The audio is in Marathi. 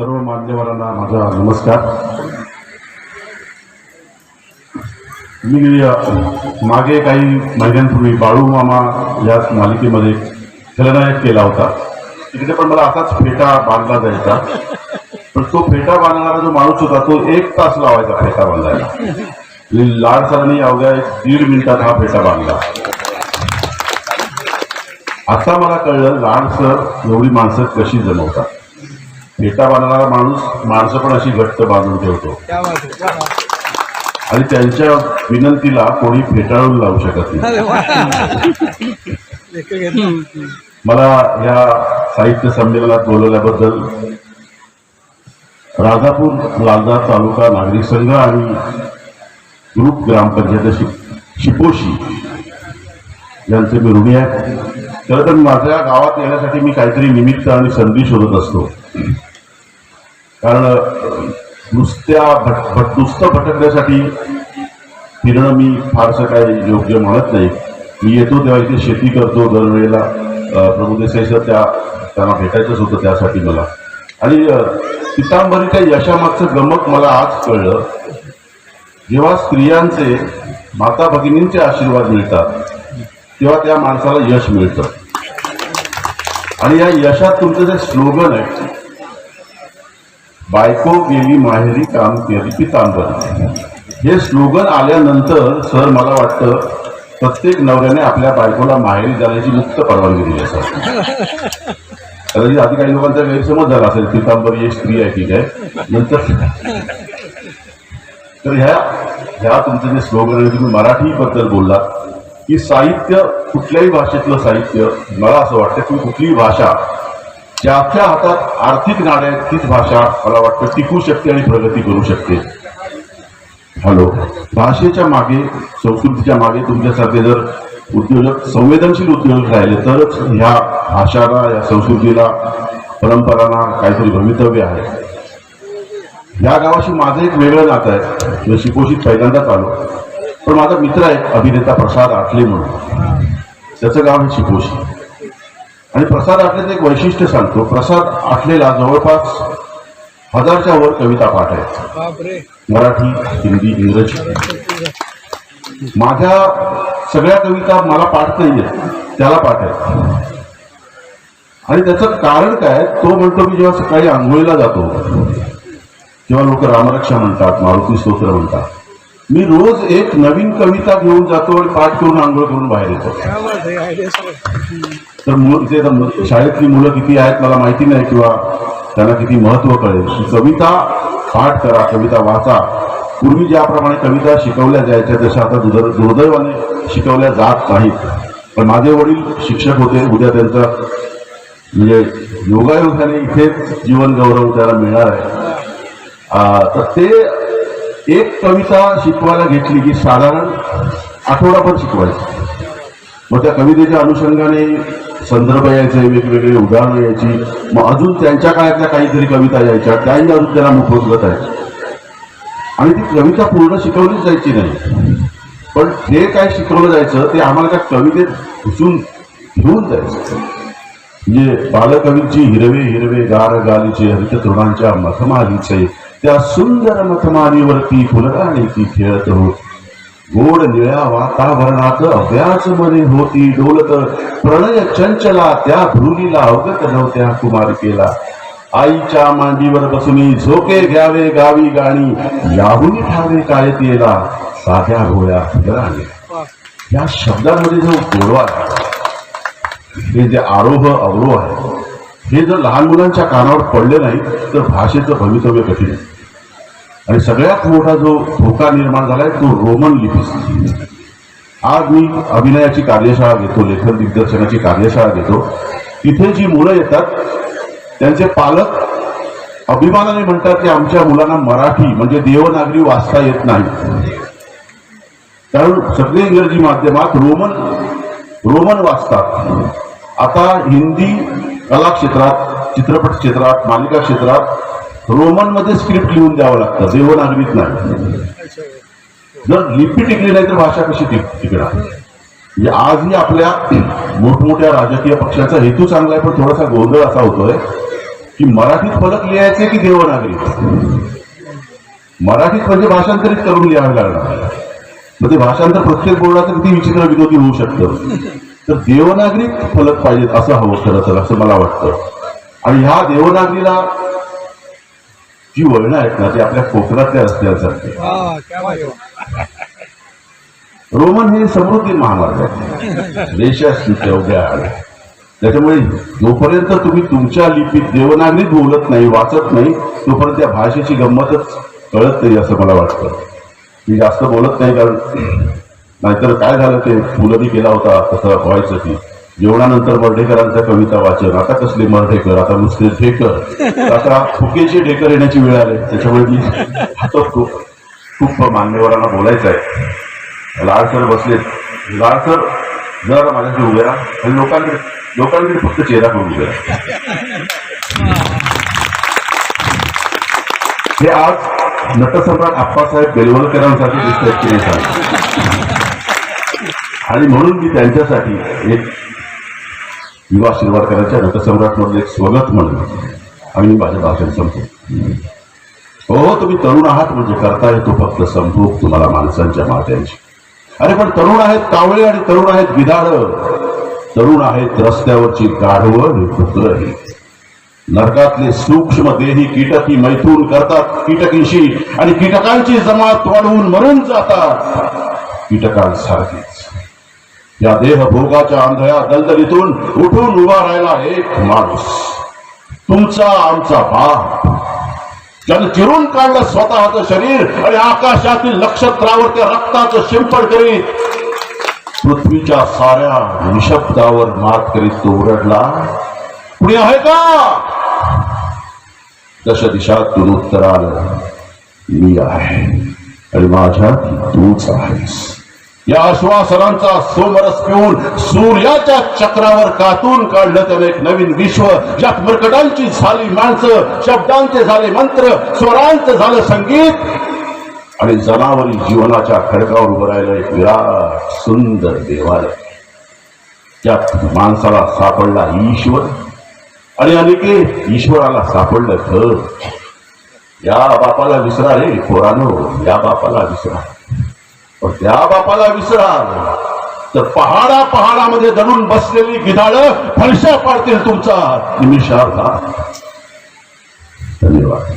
सर्व मान्यवरांना माझा नमस्कार. मी मागे काही महिन्यांपूर्वी बाळू मामा या मालिकेमध्ये खलनायक केला होता. तिकडे पण मला असाच फेटा बांधला जायचा. पण तो फेटा बांधणारा जो माणूस होता तो एक तास लावायचा फेटा बांधायला. लाड सरांनी अवघ्या एक दीड मिनिटात हा फेटा बांधला. आता मला कळलं लाड सर एवढी माणसं कशी जमवतात. फेटा बांधणारा माणूस माणसं पण अशी घट्ट बांधून ठेवतो. आणि त्यांच्या विनंतीला कोणी फेटाळून लावू शकत नाही. मला या साहित्य संमेलनात बोलवल्याबद्दल राजापूर लालदा तालुका नागरिक संघ आणि ग्रुप ग्रामपंचायत शि- शिपोशी यांचे मी ऋणी आहे. खरं तर माझ्या गावात येण्यासाठी मी काहीतरी निमित्त आणि संधी शोधत असतो. कारण नुसत्या भट भट नुसतं भटकण्यासाठी फिरणं मी फारसं काही योग्य म्हणत नाही. मी येतो तेव्हा इथे शेती करतो दरवेळेला. अ, सर त्या त्यांना भेटायचंच होतं त्यासाठी मला. आणि पितांबरीच्या यशामागचं गमक मला आज कळलं. जेव्हा स्त्रियांचे माता भगिनींचे आशीर्वाद मिळतात तेव्हा त्या माणसाला यश मिळतं. आणि या यशात तुमचं जे स्लोगन आहे बायको गेली माहेरी काम केली पितांबरी हे स्लोगन आल्यानंतर सर मला वाटतं प्रत्येक नवऱ्याने आपल्या बायकोला माहेरी जाण्याची मुक्त परवानगी दिली असेल. कदाचित आधी काही लोकांचा गैरसमज झाला असेल. पितांबरी एक स्त्री आहे ठीक आहे. नंतर तर ह्या ह्या तुमचं जे स्लोगन आहे तुम्ही मराठीबद्दल बोललात. की साहित्य कुठल्याही भाषेतलं साहित्य मला असं वाटतं की कुठलीही भाषा ज्याच्या हातात आर्थिक नाणे आहेत तीच भाषा मला वाटतं टिकू शकते आणि प्रगती करू शकते. हॅलो भाषेच्या मागे संस्कृतीच्या मागे तुमच्यासारखे जर उद्योजक संवेदनशील उद्योजक राहिले तरच ह्या भाषाला या संस्कृतीला परंपरांना काहीतरी भवितव्य आहे. या गावाशी माझं एक वेगळं नातं आहे. मी शिकोशीत पहिल्यांदाच आलो. पण माझा मित्र आहे अभिनेता प्रसाद आठले म्हणून. त्याचं गाव आहे शिकोशी आणि प्रसाद आठलेचं एक वैशिष्ट्य सांगतो. प्रसाद आठलेला जवळपास हजारच्या वर कविता पाठ आहेत. मराठी हिंदी इंग्रजी. माझ्या सगळ्या कविता मला पाठ नाही आहेत त्याला पाठ आहेत. आणि त्याचं कारण काय तो म्हणतो मी जेव्हा सकाळी आंघोळीला जातो तेव्हा लोक रामरक्षा म्हणतात मारुती स्तोत्र म्हणतात. मी रोज एक नवीन कविता घेऊन जातो आणि पाठ करून आंघोळ करून बाहेर येतो. तर मुलं इथे शाळेतली मुलं किती आहेत मला माहिती नाही किंवा त्यांना किती महत्त्व कळेल. कविता पाठ करा कविता वाचा. पूर्वी ज्याप्रमाणे कविता शिकवल्या जायच्या तशा आता दुर् दुर्दैवाने शिकवल्या जात नाहीत. पण माझे वडील शिक्षक होते उद्या त्यांचा म्हणजे योगायोगाने इथेच जीवन गौरव त्याला मिळणार आहे. तर ते एक कविता शिकवायला घेतली की साधारण आठवडा पण शिकवायची. मग त्या कवितेच्या अनुषंगाने संदर्भ यायचे वेगवेगळे उदाहरणं यायची. मग अजून त्यांच्या काळातल्या काहीतरी कविता यायच्या त्याही अजून त्याला मुखवत आहे आणि ती कविता पूर्ण शिकवलीच जायची नाही. पण जे काय शिकवलं जायचं ते आम्हाला त्या कवितेत घुसून घेऊन जायचं. म्हणजे बालकवींची हिरवे हिरवे गार गालीचे हरित तृणांच्या मथमालीचे त्या सुंदर मथमालीवरती फुलराणी ती खेळत होत. गोड निळ्या वातावरणात अभ्यास मने होती डोलत प्रणय चंचला त्या भ्रुलीला अवगत नव्हत्या कुमार केला आईच्या मांडीवर बसून झोके घ्यावे गावी गाणी याहून ठावे काय तेला साध्या गोळ्या फुलराणी या शब्दामध्ये जो गोडवा हे जे आरोह अवरोह आहे हे जर लहान मुलांच्या कानावर पडले नाही तर भाषेचं भवितव्य कठीण आहे. आणि सगळ्यात मोठा जो धोका निर्माण झालाय तो रोमन लिपी आज मी अभिनयाची कार्यशाळा घेतो लेखन दिग्दर्शनाची कार्यशाळा घेतो. तिथे जी मुलं येतात त्यांचे पालक अभिमानाने म्हणतात की आमच्या मुलांना मराठी म्हणजे देवनागरी वाचता येत नाही. कारण सगळे इंग्रजी माध्यमात रोमन रोमन वाचतात. आता हिंदी कला क्षेत्रात चित्रपट क्षेत्रात मालिका क्षेत्रात रोमनमध्ये स्क्रिप्ट लिहून द्यावं लागतं देवनागरीत हो नाही. जर लिपी टिकली नाही तर भाषा कशी टिकणार? म्हणजे आजही आपल्या मोठमोठ्या राजकीय पक्षाचा हेतू चांगला आहे पण थोडासा गोंधळ असा होतोय की मराठीत फलक लिहायचे की देवनागरी मराठीत म्हणजे भाषांतरित करून लिहावे लागणार. मग ते भाषांतर प्रत्येक बोर्डाचं किती विचित्र विनोदी होऊ शकतं. तर देवनागरीत फलक पाहिजेत असं हवं खरं तर असं मला वाटतं. आणि ह्या देवनागरीला जी वळणं आहेत ना ती आपल्या कोकणातल्या आहे. रोमन हे समृद्धी महामार्ग आहे देशाची तेवढ्या त्याच्यामुळे जोपर्यंत तुम्ही तुमच्या लिपीत देवनागरीत बोलत नाही वाचत नाही तोपर्यंत त्या भाषेची गंमतच कळत नाही असं मला वाटतं. मी जास्त बोलत नाही कारण नाहीतर काय झालं ते? फुलंनी केला होता तसं व्हायचं की. जेवणानंतर मर्ढेकरांच्या कविता वाचन. आता कसले मर्ढेकर? आता नुसते ढेकर आता फुकेचे ढेकर येण्याची वेळ आली. त्याच्यामुळे मी आता खूप मान्यवरांना बोलायचं आहे. लाड सर बसले लाड सर जरा माझ्याकडे उभे राहा. आणि लोकांकडे लोकांकडे फक्त चेहरा करून उभे हे आज नटसम्राट आप्पासाहेब बेलवलकरांसाठी दिसत की नाही सांग? आणि म्हणून मी त्यांच्यासाठी एक युवा शिरवाडकरांच्या रथसम्राटमधलं एक स्वगत म्हणलं आणि मी माझं भाषण संपतो हो तुम्ही तरुण आहात म्हणजे करता येतो फक्त संभोग तुम्हाला माणसांच्या मात्यांची अरे पण तरुण आहेत कावळे आणि तरुण आहेत बिदाड तरुण आहेत रस्त्यावरची गाढवं आणि कुत्रही नरकातले सूक्ष्म देही कीटकी मैथून करतात कीटकीशी आणि कीटकांची जमात वाढवून मरून जातात. कीटकांसारखीच. या देह भोगाच्या आंधळ्या दलदलीतून उठून उभा राहिला एक माणूस. तुमचा आमचा बाप. ज्यानं चिरून काढलं स्वतःचं शरीर आणि आकाशातील नक्षत्रावर त्या रक्ताचं शिंपण करीत पृथ्वीच्या साऱ्या निशब्दावर मात करीत तो उरडला कुणी आहे का? दश दिशातून उत्तर आलं मी आहे आणि माझ्या तूच आहेस. या आश्वासनांचा सोमरस पिऊन सूर्याच्या चक्रावर कातून काढलं त्याने एक नवीन विश्व. ज्यात मरकटांची झाली माणसं शब्दांचे झाले मंत्र स्वरांचं झालं संगीत. आणि जनावरी जीवनाच्या खडकावर उभं राहिलं एक विराट सुंदर देवालय. त्यात माणसाला सापडला ईश्वर आणि अनेके ईश्वराला सापडलं घर. या बापाला विसरा रे पोरानो या बापाला विसरा. पण त्या बापाला विसरा तर पहाडा पहाडामध्ये दडून बसलेली गिधाड फलशा पाडतील तुमचा. निमिषार्धा धन्यवाद.